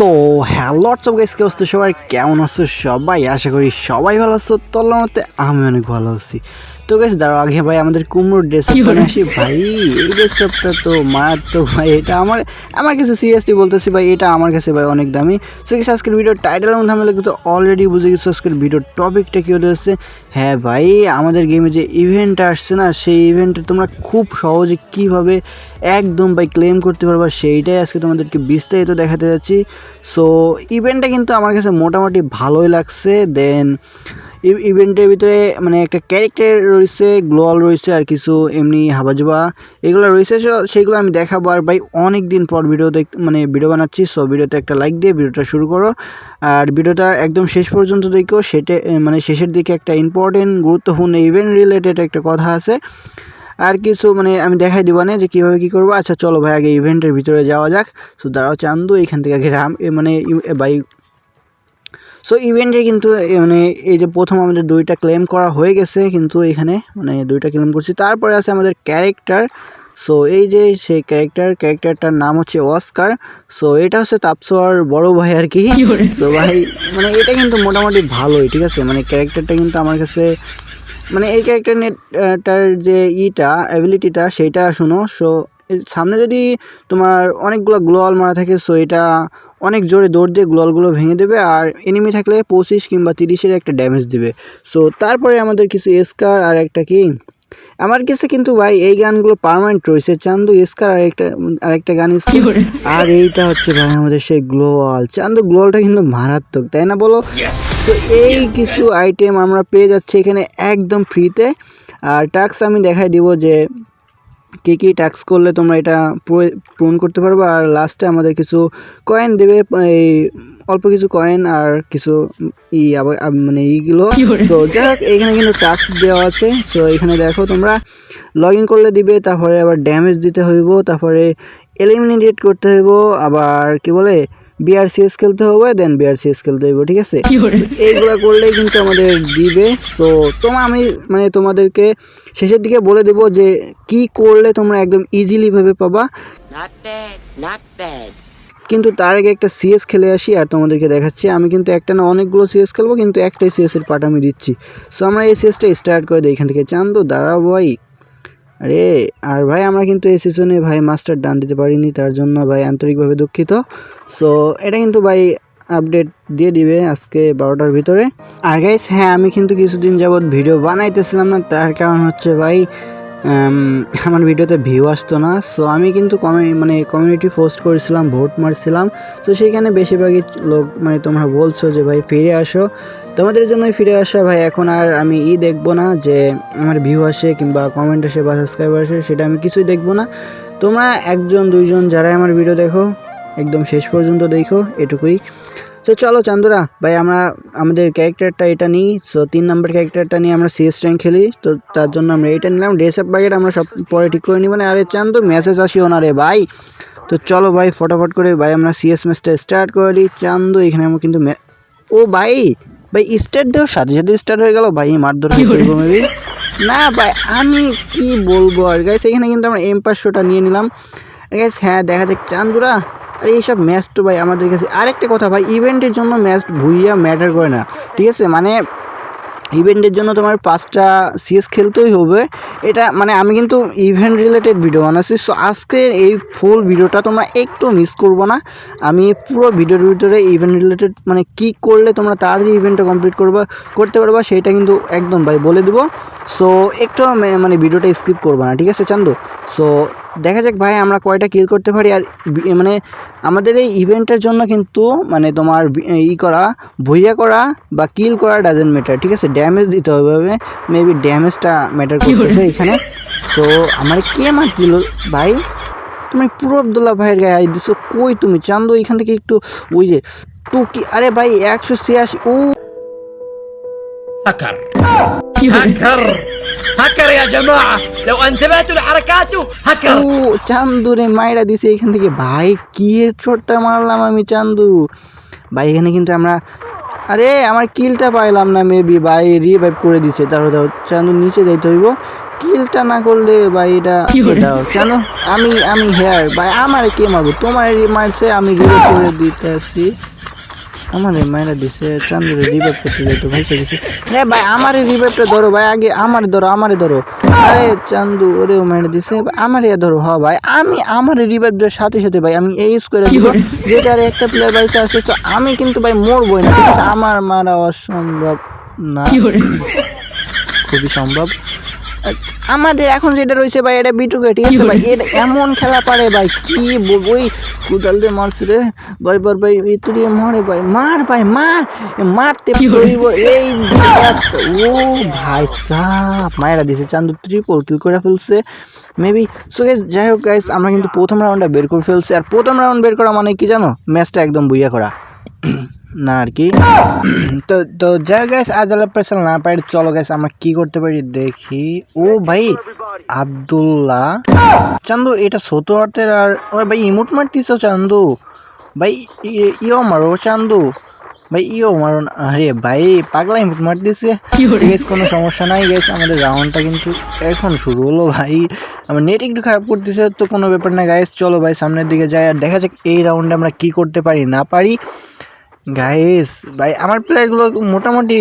তো হ্যালো সব গাইস কে অবস্থা? সবাই কেমন আছো? সবাই আশা করি সবাই ভালো আছো। তোর মতে আমি অনেক ভালো আছি। তো গাইস দাঁড়াও আগে ভাই আমাদের কুমড়োর ড্রেস করে আসি। ভাই এই ড্রেসটা তো মারাত্মক ভাই এটা আমার আমার কাছে সিরিয়াসলি বলতেছি ভাই এটা আমার কাছে ভাই অনেক দামি। সো কিছু আজকের ভিডিও টাইটেল মধ্যে আমি কিন্তু অলরেডি বুঝে গেছি আজকের ভিডিওর টপিকটা কী হতে যাচ্ছে। হ্যাঁ ভাই আমাদের গেমে যে ইভেন্টটা আসছে না সেই ইভেন্টে তোমরা খুব সহজে কীভাবে একদম ভাই ক্লেম করতে পারবা সেইটাই আজকে তোমাদেরকে বিস্তারিত দেখাতে যাচ্ছি। সো ইভেন্টটা কিন্তু আমার কাছে মোটামুটি ভালোই লাগছে। দেন ইভেন্টের ভিতরে মানে একটা ক্যারেক্টার রয়েছে গ্লোয়াল রয়েছে আর কিছু এমনি হাবাজবা এগুলো রয়েছে সেগুলো আমি দেখাবো আর ভাই অনেক দিন পর ভিডিও দেখ মানে ভিডিও বানাচ্ছি সো ভিডিওতে একটা লাইক দিয়ে ভিডিওটা শুরু করো। আর ভিডিওটা একদম শেষ পর্যন্ত দেখো, সেটা মানে শেষের দিকে একটা ইম্পর্টেন্ট গুরুত্বপূর্ণ ইভেন্ট রিলেটেড একটা কথা আছে। আর কিছু মানে আমি দেখাই দিব না যে কীভাবে কী করব। আচ্ছা চলো ভাই আগে ইভেন্টের ভিতরে যাওয়া যাক। সো দাঁড়াও চান্দু, এখান থেকে আগে রাম মানে ভাই সো ইভেন্টে কিন্তু মানে এই যে প্রথম আমাদের দুইটা ক্লেম করা হয়ে গেছে কিন্তু এখানে মানে দুইটা ক্লেম করছি। তারপরে আছে আমাদের ক্যারেক্টার সো এই যে সেই ক্যারেক্টার ক্যারেক্টারটার নাম হচ্ছে অস্কার সো এটা হচ্ছে তাপসোয়ার বড় ভাই আর কি। সো ভাই মানে এটা কিন্তু মোটামুটি ভালোই ঠিক আছে? মানে ক্যারেক্টারটা কিন্তু আমার কাছে মানে এই ক্যারেক্টার ক্যারেক্টারটার যে ইটা অ্যাবিলিটিটা সেইটা শুনো। সো সামনে যদি তোমার অনেকগুলো গ্লোয়াল মারা থাকে সো এটা অনেক জোরে দৌড় দিয়ে গ্লোয়ালগুলো ভেঙে দেবে আর এনিমি থাকলে পঁচিশ কিংবা তিরিশের একটা ড্যামেজ দেবে। সো তারপরে আমাদের কিছু এসকার আর একটা কি? আমার কাছে কিন্তু ভাই এই গানগুলো পার্মানেন্ট রয়েছে। চান্দু এসকার আর একটা আর একটা গান স্কিপ আর এইটা হচ্ছে ভাই আমাদের সেই গ্লোয়াল চান্দু গ্লোয়ালটা কিন্তু মারাত্মক তাই না বলো? তো এই কিছু আইটেম আমরা পেয়ে যাচ্ছি এখানে একদম ফ্রিতে আর টাস্ক আমি দেখাই দিব যে কী কী ট্যাক্স করলে তোমরা এটা পূরণ করতে পারবে? আর লাস্টে আমাদের কিছু কয়েন দেবে এই অল্প কিছু কয়েন আর কিছু ই আবার মানে ইগুলো। সো যাই হোক এখানে কিন্তু ট্যাক্স দেওয়া আছে। সো এখানে দেখো তোমরা লগ ইন করলে দিবে তারপরে আবার ড্যামেজ দিতে হইব তারপরে এলিমিনেট করতে হইব আবার কি বলে বিআরসিএস খেলতে হবে দেন বিআরসিএস খেলতে হইব ঠিক আছে? এইগুলো করলেই কিন্তু আমাদের দিবে। সো তোমা আমি মানে তোমাদেরকে শেষের দিকে বলে দেবো যে কি করলে তোমরা একদম ইজিলি ভাবে পাবা. কিন্তু তার আগে একটা সিএস খেলে আসি আর তোমাদেরকে দেখাচ্ছি। আমি কিন্তু একটা না অনেকগুলো সিএস খেলব কিন্তু একটাই সিএস এর পার্ট আমি দিচ্ছি। সো আমরা এই সিএসটা স্টার্ট করে দিই এখান থেকে। চান্দো দাঁড়াও ভাই। আরে, আর ভাই আমরা কিন্তু এই সিজনে ভাই মাস্টার ডান দিতে পারিনি, তার জন্য ভাই আন্তরিকভাবে দুঃখিত। সো এটা কিন্তু ভাই আপডেট দিয়ে দিবে আজকে বারোটার ভিতরে। আর গাইস হ্যাঁ আমি কিন্তু কিছুদিন যাবৎ ভিডিও বানাইতেছিলাম না, তার কারণ হচ্ছে ভাই আমার ভিডিওতে ভিউ আসতো না। সো আমি কিন্তু কমে মানে কমিউনিটি পোস্ট করেছিলাম ভোট মারছিলাম। তো সেইখানে বেশিরভাগই লোক মানে তোমরা বলছো যে ভাই ফিরে আসো। তোমাদের জন্যই ফিরে আসা, ভাই। এখন আর আমি ই দেখব না যে আমার ভিউ আসে কিংবা কমেন্ট আসে বা সাবস্ক্রাইবার আসে, সেটা আমি কিছুই দেখব না। তোমরা একজন, দুইজন যারাই আমার ভিডিও দেখো, একদম শেষ পর্যন্ত দেখো, এটুকুই। তো চলো চান্দুরা, ভাই, আমরা, আমাদের ক্যারেক্টারটা এটা নিই। সো তিন নম্বর ক্যারেক্টারটা নিয়ে আমরা সিএস র্যাঙ্ক খেলি। তো তার জন্য আমরা এটা নিলাম। ড্রেস আপ বাগেট আমরা সব পরে ঠিক করে নিব না। আরে চান্দু মেসেজ আসিও না রে, ভাই। তো চলো ভাই, ফটাফট করে, ভাই, আমরা সিএস ম্যাচটা স্টার্ট করে দিই। চান্দু, এখানে আমার কিন্তু ও ভাই ভাই স্টার্ট দেওয়ার সাথে সাথে স্টার্ট হয়ে গেল ভাই মারধর করব মেবি না ভাই আমি কি বলব? আর গাইস এখানে কিন্তু আমরা এম পাঁচশোটা নিয়ে নিলাম। গাইস হ্যাঁ দেখা যাক চান্দুরা। আর এইসব ম্যাচ তো ভাই আমাদের কাছে আরেকটা কথা ভাই ইভেন্টের জন্য ম্যাচ ভুইয়া ম্যাটার করে না। ঠিক আছে? মানে ইভেন্টের জন্য তোমার পাঁচটা সিএস খেলতেই হবে। এটা মানে আমি কিন্তু ইভেন্ট রিলেটেড ভিডিও বানাচ্ছি। সো আজকের এই ফুল ভিডিওটা তোমরা একটু মিস করব না। আমি পুরো ভিডিওর ভিতরে ইভেন্ট রিলেটেড মানে কি করলে তোমরা তাড়াতাড়ি ইভেন্টটা কমপ্লিট করবা, করতে পারবা সেটা কিন্তু একদম ভাই বলে দিব। সো একটু মানে ভিডিওটা স্কিপ করব না, ঠিক আছে, চান্দু? সো দেখা যাক ভাই আমরা কয়টা কিল করতে পারি। আর মানে আমাদের এই ইভেন্টের জন্য কিন্তু মানে তোমার ই করা ভুইয়া করা বা কিল করা ডাজেন্ট ম্যাটার ঠিক আছে? ড্যামেজ দিতে হবে মেবি ড্যামেজটা ম্যাটার করতেছে এখানে। সো আমার কে মার দিল ভাই তুমি পুরো আবদুল্লাহ ভাইয়ের গায়ে আই দিছো কই তুমি? চান্দু এখান থেকে একটু ওই যে টুকি আরে ভাই একশো ছিয়াশি ও! هكر هكر هكر يا جماعة لو انتبهتوا لحركاته هكر ও চান্দু রে মাইরা দিছে এখান থেকে ভাই কি হেডশটটা মারলাম আমি চান্দু ভাই এখানে কিন্তু আমরা আরে আমার কিলটা পাইলাম না মেবি ভাই রিভাইভ করে দিচ্ছে তারপর দেখো চান্দু নিচে যাইতে হইব কিলটা না করলে ভাই এটা এটাও কেন আমি আমি হেয়ার ভাই আমার কে মারবো তোমার মারছে আমি রিভাইভ করে দিতেছি আমার মায়েরা দিছে চান্দুরে রিভাইভ করতে যেত ভাই সে দিছে রে ভাই আমার রিভাইভটা ধরো ভাই আগে আমার ধরো আমারে ধরো। আরে চান্দু ওরে মায়েরা দিছে আমারে ধরো হ ভাই। আমি আমার রিভাইভ দেওয়ার সাথে সাথে ভাই আমি এইস করে দিব যেটা আর একটা প্লেয়ার বাইসে আছে তো আমি কিন্তু ভাই মরবই না ঠিক আছে? আমার মারা অসম্ভব না। খুবই সম্ভব। আমাদের এখন যেটা রয়েছে ভাই এটা বিটুকে ঠিক আছে ভাই? এটা এমন খেলা পারে ভাই কি বলব? ওই কুদাল দিয়ে মারছে রে। ভাই বার ভাই এত দিয়ে মারে ভাই। মার ভাই মার! মারতে পড়িব এই ও ভাই সাপ! মায়েরা দিছে চান্দু ট্রিপল কিল করে ফেলছে। মেবি সো গাইস যাই হোক গাইস আমরা কিন্তু প্রথম রাউন্ডটা বের করে ফেলছি। আর প্রথম রাউন্ড বের করা মানে কি জানো? ম্যাচটা একদম বুইয়া করা। না আর কি। তো তো যাই গাইস আজ আলাপ না পারি চলো গাইস আমরা কি করতে পারি দেখি। ও ভাই আব্দুল্লাহ। চান্দু এটা ছোট হাতের আর ও ভাই ইমোট মারতিস চান্দু। ভাই ইও মারো চান্দু। ভাই ইও মারো না। আরে ভাই পাগলা ইমোট মার দিছে গাইস কোনো সমস্যা নাই গাইস আমাদের রাউন্ডটা কিন্তু এখন শুরু হলো ভাই। আমার নেট একটু খারাপ করতেছে তো কোনো ব্যাপার না গাইস চলো ভাই সামনের দিকে যাই আর দেখা যাক এই রাউন্ডে আমরা কি করতে পারি না পারি। গাইস ভাই আমার প্লেয়ারগুলো মোটামুটি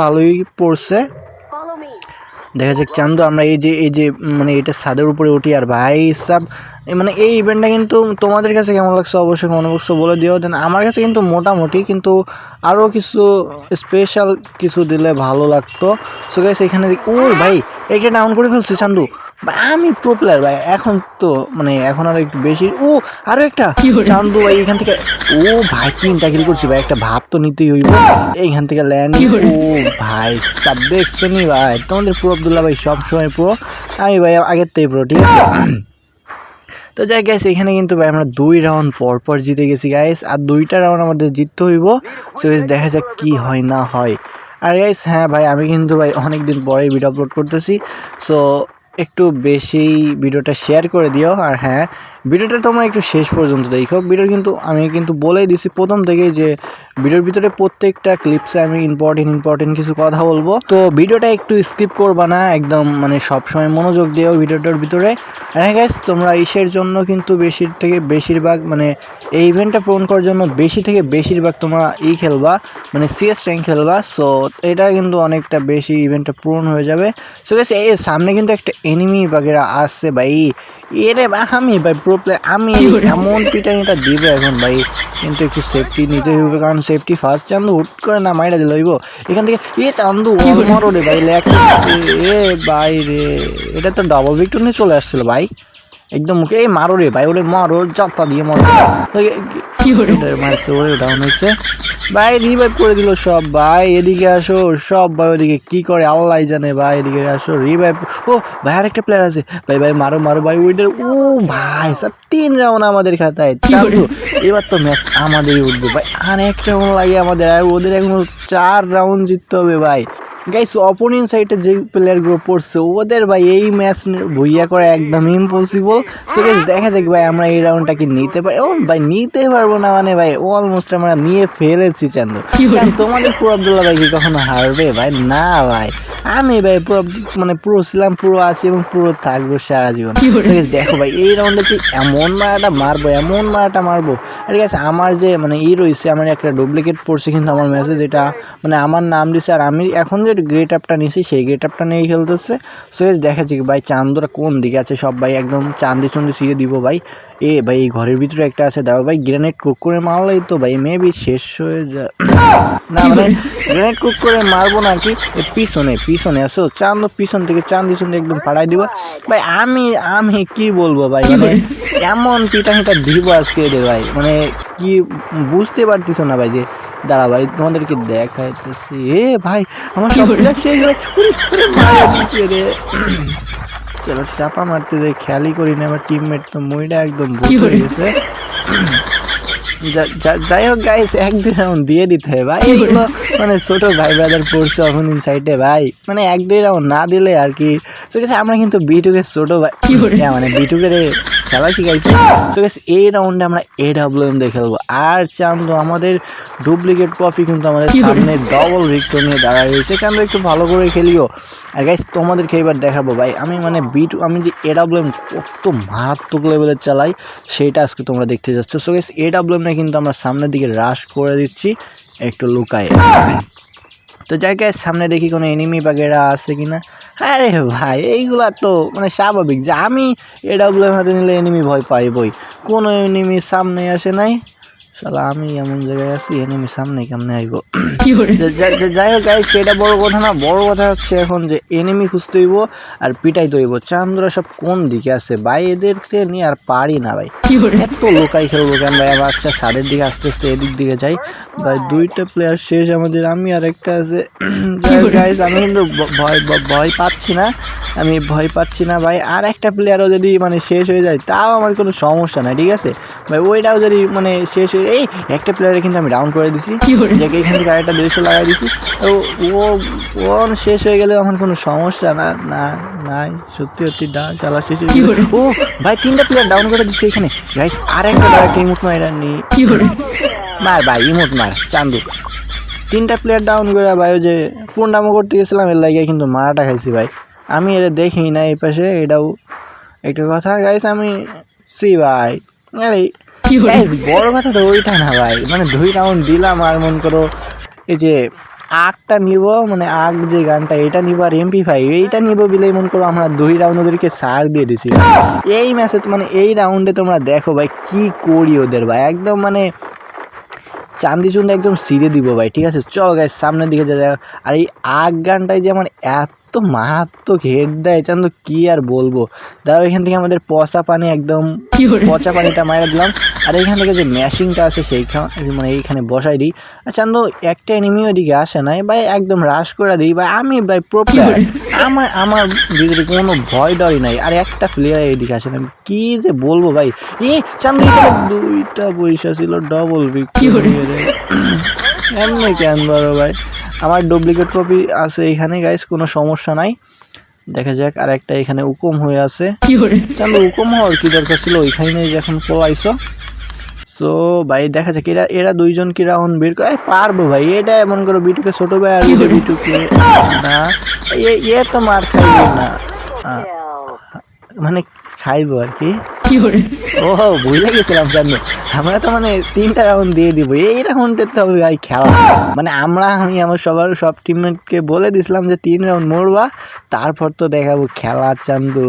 ভালোই পড়ছে। দেখা যাক চান্দু আমরা এই যে এই যে মানে এটা ছাদের উপরে উঠি আর ভাই সব মানে এই ইভেন্টটা কিন্তু তোমাদের কাছে কেমন লাগছে অবশ্যই কমেন্ট বক্সে বলে দিও। দেন আমার কাছে কিন্তু মোটামুটি কিন্তু আরও কিছু স্পেশাল কিছু দিলে ভালো লাগতো। সো গাইস এখানে ও ভাই এটা ডাউন করে ফেলছে চান্দু। আমি প্রো প্লেয়ার ভাই এখন তো মানে এখন আর একটু বেশি। ও আরও একটা। চান্দু ভাই এখান থেকে ও ভাই তিনটা কিল করছি ভাই একটা ভাব তো নিতেই হইব। এইখান থেকে ল্যান্ড ও ভাই সব দেখছ নি ভাই? তোমাদের প্রো আব্দুল্লাহ ভাই সব সময় প্রো আমি ভাই আগের থেকে প্রো ঠিক আছে? তো যাই গাইস এখানে কিন্তু ভাই আমরা দুই রাউন্ড পর পর জিতে গেছি গাইস আর দুইটা রাউন্ড আমাদের জিততে হইব। সো গাইস দেখা যাক কি হয় না হয়। আর গাইস হ্যাঁ ভাই আমি কিন্তু ভাই অনেক দিন পরেই ভিডিও আপলোড করতেছি। সো একটু বেশি ভিডিওটা শেয়ার করে দিও। আর হ্যাঁ ভিডিওটা তোমরা একটু শেষ পর্যন্ত দেখো। ভিডিও কিন্তু, আমি কিন্তু বলেই দিছি প্রথম থেকেই যে, ভিডিওর ভিতরে প্রত্যেকটা ক্লিপসে আমি ইম্পর্টেন্ট ইম্পর্টেন্ট কিছু কথা বলব। তো ভিডিওটা একটু স্কিপ করবা না, একদম মানে সবসময় মনোযোগ দিও ভিডিওটার ভিতরে। হ্যাঁ গাইস তোমরা ইসের জন্য কিন্তু বেশির থেকে বেশিরভাগ মানে এই ইভেন্টটা পূরণ করার জন্য বেশি থেকে বেশিরভাগ তোমরা ই খেলবা মানে সিএস র্যাঙ্ক খেলবা সো এটা কিন্তু অনেকটা বেশি ইভেন্টটা পূরণ হয়ে যাবে। সো গেছে এই সামনে কিন্তু একটা এনিমি বাগেরা আসছে ভাই। এরে ভাই আমি ভাই প্রো প্লে আমি এমন পিটানিটা দিব এখন ভাই। কিন্তু একটু সেফটি নিতে হবে কারণ সেফটি ফার্স্ট চান্দু হুট করে না মাইরা দিলে হইব। এখান থেকে এ চান্দু মরো রে ভাই ল্যাক এ ভাই রে এটা তো ডাবল ভিক্টর নিয়ে চলে আসছিল ভাই। একদম মুখে এই মারো রে ভাই ওরে মারো যাত্রা দিয়ে মারো। মারছে ওরে ডাউন হয়েছে। ভাই রিভাইভ করে দিল সব ভাই এদিকে আসো সব ভাই ওদিকে কি করে আল্লাহ জানে ভাই এদিকে আসো রিভাইভ ও ভাই আরেকটা প্লেয়ার আছে। ভাই ভাই মারো মারো ভাই ওইটার ও ভাই স্যার তিন রাউন্ড আমাদের খাতায় চালু এবার তো ম্যাচ আমাদেরই উঠবে ভাই আর এক রাউন্ড লাগে আমাদের আর ওদের এখনও চার রাউন্ড জিততে হবে ভাই। গাইস অপোনেন্ট সাইডে যে প্লেয়ারগুলো পড়ছে ওদের ভাই এই ম্যাচ ভুইয়া করা একদম ইম্পসিবল সো গাইস দেখা যাক ভাই আমরা এই রাউন্ডটা কি নিতে পারি। ও ভাই নিতে পারব না মানে ভাই অলমোস্ট আমরা নিয়ে ফেলেছি চান্দু। তোমাদের পুরো আব্দুল্লাহ ভাই কি কখনো হারবে? ভাই না ভাই। আমি ভাই পুরো মানে পুরো ছিলাম পুরো আছি এবং পুরো থাকব সারা জীবন। দেখো ভাই এই রাউন্ডে কি এমন মারাটা মারবো এমন মারাটা মারবো? আর আছে আমার যে মানে ই রয়েছে আমার একটা ডুপ্লিকেট পড়ছে কিন্তু আমার মেসেজ যেটা মানে আমার নাম দিছে আর আমি এখন যে গেট আপটা নিছি সেই গেট আপটা নিয়ে খেলতেছে। সো guys, দেখা যাক ভাই চান্দরা কোন দিকে আছে? সব ভাই একদম চান্দি চন্দি ছিঁড়ে দিব ভাই। এ ভাই এই ঘরের ভিতরে একটা আছে দাঁড়াও ভাই গ্রেনেড কুক করে মারলেই তো ভাই মেবি শেষ হয়ে যা না মানে গ্রেনেড কুক করে মারবো না কি? পিছনে পিছনে আসো চান্দ পিছন থেকে চান্দি চন্দি একদম ফাড়াই দিব। ভাই আমি আমি কি বলব ভাই মানে এমন পিটা হিটা দিব আজকে এদের ভাই মানে কি বুঝতে পারতেছো না ভাই যে দাঁড়া ভাই তোমাদেরকে দেখাইতেছি। এ ভাই আমার সব শেষ রে? চলো চাপা মারতে যাই খেয়ালই করি না আমার টিমমেট তো মইটা একদম ভুল হয়ে গেছে। যা- যা- যাই হোক গাইস এক দুই রাউন্ড দিয়ে দিতে হয় ভাই। এগুলো মানে ছোট ভাই ব্রাদার পড়ছে অপোনেন্ট সাইডে ভাই। মানে এক দুই রাউন্ড না দিলে আর কি। তো গেছে আমরা কিন্তু বিটুকে ছোট ভাই। হ্যাঁ, মানে বিটুকে খেলা শিখাইছি। তো গেছে এই রাউন্ডে আমরা এ ডাব্লিউ এম দিয়ে খেলব। আর চান্দু আমাদের ডুপ্লিকেট কপি কিন্তু আমাদের সামনে ডবল ভিক্টর নিয়ে দাঁড়ায় রয়েছে। চান্দু একটু ভালো করে খেলিও। আর গাইস তোমাদেরকে এবার দেখাবো ভাই। আমি মানে বিট আমি যে এ ডাব্লিউ এম কত মারাত্মক লেভেলের চালাই সেটা আজকে তোমরা দেখতে যাচ্ছ। So guys A W M কিন্তু আমরা সামনের দিকে রাস করে দিচ্ছি, একটু লুকায় তো জায়গায় সামনে দেখি কোনো এনিমি বাগেরা আছে কিনা। আরে ভাই, এইগুলা তো মানে স্বাভাবিক যে আমি এ ডাব্লিউ এম হাতে নিলে এনিমি ভয় পাইবই। কোনো এনিমি সামনে আসে নাই। শালা আমি এমন জায়গায় আছি এনিমি সামনে কেমনে আইব? যাই হোক গাইস সেটা বড় কথা না বড় কথা হচ্ছে এখন যে এনিমি খুঁজতে হইব আর পিটাই হইব। চান্দরা সব কোন দিকে আছে? ভাই এদেরকে নিয়ে আর পারি না ভাই। এত লোকাই খেলব কেন ভাই? আবার আচ্ছা সাদের দিকে আস্তে আস্তে এদিক দিকে যাই। ভাই দুইটা প্লেয়ার শেষ আমাদের আমি আর একটা আছে। গাইস আমি কিন্তু ভয় ভয় পাচ্ছি না। আমি ভয় পাচ্ছি না ভাই। আর একটা প্লেয়ারও যদি মানে শেষ হয়ে যায় তাও আমার কোনো সমস্যা নাই ঠিক আছে? ভাই ওইটাও যদি মানে শেষ হয়ে এই একটা প্লেয়ারে কিন্তু আমি ডাউন করে দিছি। যাকে এখান থেকে আরেকটা দেড়শো লাগাই দিছি। তো ও ও শেষ হয়ে গেলেও আমার কোনো সমস্যা না না নাই। সত্যি সত্যি ডা চালা শেষ হয়ে ও ভাই তিনটা প্লেয়ার ডাউন করে দিচ্ছে এখানে। গাইস আর একটা ডাইরেক্ট ইমোট মাইরা নি। মার ভাই ইমুট মার চান্দু। তিনটা প্লেয়ার ডাউন করে ভাই ওই যে পুন্ডামো করতে গেছিলাম এর লাগে কিন্তু মারাটা খাইছি ভাই। আমি এটা দেখি না এই পাশে এটাও একটা কথা। গাইস আমি সি ভাই। আরে বড় কথা তো ওইটা না ভাই। মানে দুই রাউন্ড দিলাম আর মন করো এই যে আগটা নিব মানে আগ যে গানটা এটা নিব আর এমপি ফাইভ এইটা নিব বিলেই মন করো আমরা দুই রাউন্ড ওদেরকে সার দিয়ে দিছি। এই ম্যাচে মানে এই রাউন্ডে তোমরা দেখো ভাই কি করি ওদের ভাই। একদম মানে চান্দি চুন্দি একদম সিরে দিব ভাই ঠিক আছে? চল গাই সামনের দিকে যা যা- আর এই আগ গানটাই যে আমার এত মারাত্মক হেড দেয় চান্দ কি আর বলব? দাও এখান থেকে আমাদের পচা পানি একদম পচা পানিটা মারা দিলাম। আর এইখান থেকে যে ম্যাশিংটা আছে সেইখান মানে এইখানে বসাই দিই। আর চান্দ একটা এনিমি ওইদিকে আসে নাই ভাই একদম রাশ করে দিই। ভাই আমি ভাই প্রপার আমার আমার ভিতরে কোনো ভয় ডরই নাই। আর একটা প্লেয়ার এইদিকে আসে না কি যে বলব ভাই? এ চান্দ এখানে দুইটা পয়সা ছিল ডবল বিক্রি এমনি কেন বড় ভাই? আমার ডুপ্লিকেট কপি আছে এখানে গাইস কোনো সমস্যা নাই। দেখা যাক আর একটা এখানে উকুম হয়ে আছে। চান্দু উকুম হওয়ার কি দরকার ছিল? ওইখানে যখন পলাইছো। সো ভাই দেখা যাক এরা এরা দুইজন কি রাউন্ড বের করে পারব ভাই এটা এমন করে বিটুকে ছোট ভাই আর বিটুকে না। এ এ তো মার খাইবে না। মানে খাইবো আর কি। ও বুঝলে গেছিলাম আমরা তো মানে তিনটা রাউন্ড দিয়ে দিব। এই রাউন্ডে তো ভাই খেলা মানে আমরা আমি আমার সবার সব টিমমেটকে বলে দিছিলাম যে তিন রাউন্ড মরবা তারপর তো দেখাবো খেলা চান্দু।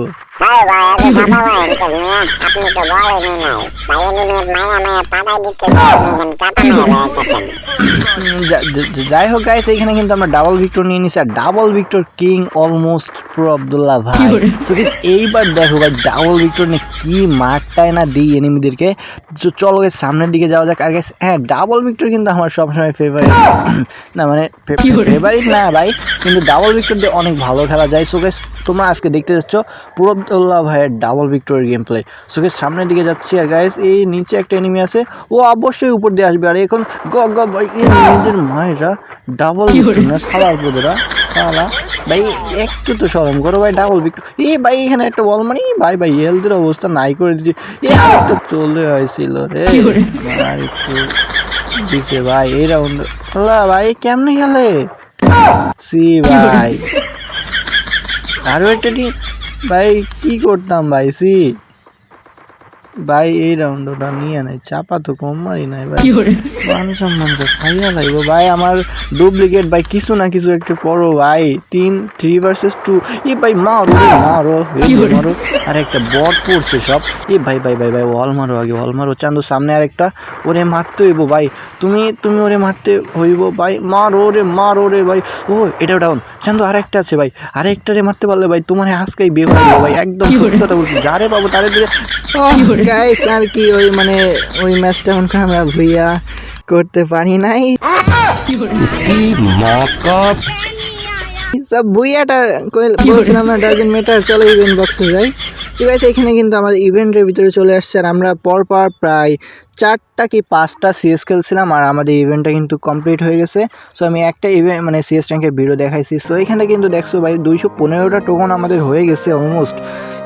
যাই হোক গাইস এখানে কিন্তু আমরা ডাবল ভিক্টর নিয়ে নিছি আর double Victor king almost pro Abdullah ভাই। এইবার দেখো ভাই ডাবল ভিক্টর নিয়ে কি মারটায় না দিই এনিমিদেরকে। চলো গাইস সামনের দিকে যাওয়া যাক। আর গাইস হ্যাঁ ডাবল ভিক্টর কিন্তু আমার সবসময় ফেভারিট না মানে ফেভারিট না ভাই কিন্তু ডাবল ভিক্টর দিয়ে অনেক ভালো খেলা যায়। সো গাইস তোমরা আজকে দেখতে যাচ্ছ পুরো আব্দুল্লাহ ভাইয়ের ডাবল ভিক্টরের গেম প্লে সো গাইস সামনের দিকে যাচ্ছি। আর গাইস এই নিচে একটা এনিমি আছে। ও অবশ্যই উপর দিয়ে আসবে। আর এখন গ গ ভাই এই নিজের মায়েরা ডাবল ভিক্টর না সালার পোদরা সালা ভাই একটু তো সরম করো ভাই ডাবল ভিক্টর এই ভাই এখানে একটা বল মানে। ভাই ভাই হেলথের অবস্থা নাই করে দিচ্ছি এ আরেকটা চলে হয়েছিল রে। দিছে ভাই এই রাউন্ড আল্লাহ ভাই কেমনে খেলে? সি ভাই। আরও একটা টিম ভাই কি করতাম ভাই সি? ভাই এই রাউন্ড ওটা নিয়ে নাই। চাপা তো কম মারি নাই ভাই। মান সম্মান তো খাইয়া লাগবো। ভাই আমার ডুপ্লিকেট ভাই কিছু না কিছু একটু পড়ো ভাই। তিন থ্রি ভার্সেস টু এ ভাই মারো মারো মারো। আর একটা বট পড়ছে সব। এ ভাই ভাই ভাই ভাই ওয়াল মারো আগে ওয়াল মারো। চান্দু সামনে আর একটা ওরে মারতে হইব ভাই। তুমি তুমি ওরে মারতে হইব ভাই। মারো রে মারো রে ভাই। ও এটা ডাউন জানো আরেকটা আছে ভাই। আরেকটারে মারতে পারলে ভাই তোমার আজকেই বিয়ে করে ভাই একদম সত্যি কথা বলছি। যারে পাবো তারে দিয়ে গাইস আর কি ওই মানে ওই ম্যাচটা মনে আমরা ভুইয়া করতে পারি নাই। সব ভুইয়াটা বলছিলাম না ডাজন মেটার চলে ইভেন্ট বক্সে যাই। ঠিক আছে এখানে কিন্তু আমার ইভেন্টের ভিতরে চলে আসছে আর আমরা পরপর প্রায় চারটা কি পাঁচটা সিএস খেলছিলাম আর আমাদের ইভেন্টটা কিন্তু কমপ্লিট হয়ে গেছে। সো আমি একটা ইভেন্ট মানে সিএস ট্যাঙ্কের ভিডিও দেখাইছি। সো এখানে কিন্তু দেখছ ভাই, দুইশো পনেরোটা টোকন আমাদের হয়ে গেছে অলমোস্ট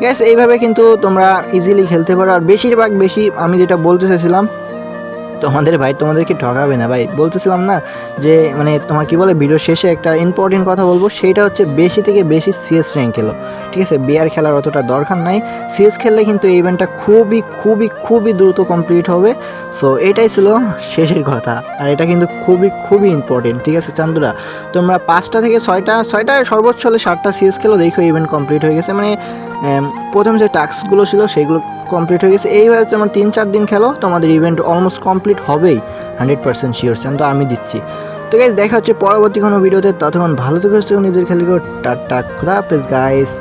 গ্যাস এইভাবে কিন্তু তোমরা ইজিলি খেলতে পারো। আর বেশিরভাগ বেশি আমি যেটা বলতে চাইছিলাম তোমাদের ভাই তোমাদেরকে ঠকাবে না। ভাই, বলতেছিলাম না যে মানে তোমার কি বলে ভিডিও শেষে একটা ইম্পর্টেন্ট কথা বলব সেইটা হচ্ছে বেশি থেকে বেশি সিএস র্যাঙ্ক খেলো ঠিক আছে? বিয়ার খেলার অতটা দরকার নাই। সিএস খেললে কিন্তু এই ইভেন্টটা খুবই খুবই খুবই দ্রুত কমপ্লিট হবে। সো এটাই ছিল শেষের কথা। আর এটা কিন্তু খুবই খুবই ইম্পর্টেন্ট ঠিক আছে চান্দুরা? তোমরা পাঁচটা থেকে ছয়টা ছয়টা সর্বোচ্চ হলে সাতটা সিএস খেলো, দেখো ইভেন্ট কমপ্লিট হয়ে গেছে। মানে প্রথম যে টাস্কগুলো ছিল, সেগুলো কমপ্লিট হয়ে গেছে। এইভাবে আমার তিন চার দিন খেলো তোমাদের ইভেন্ট অলমোস্ট কমপ্লিট হবেই হান্ড্রেড পার্সেন্ট শিওর তো আমি দিচ্ছি। তো গাইজ দেখা হচ্ছে পরবর্তী কোনো ভিডিওতে ততক্ষণ ভালো থেকে নিজের খেলে টাটা, খুদা হাফেজ গাইস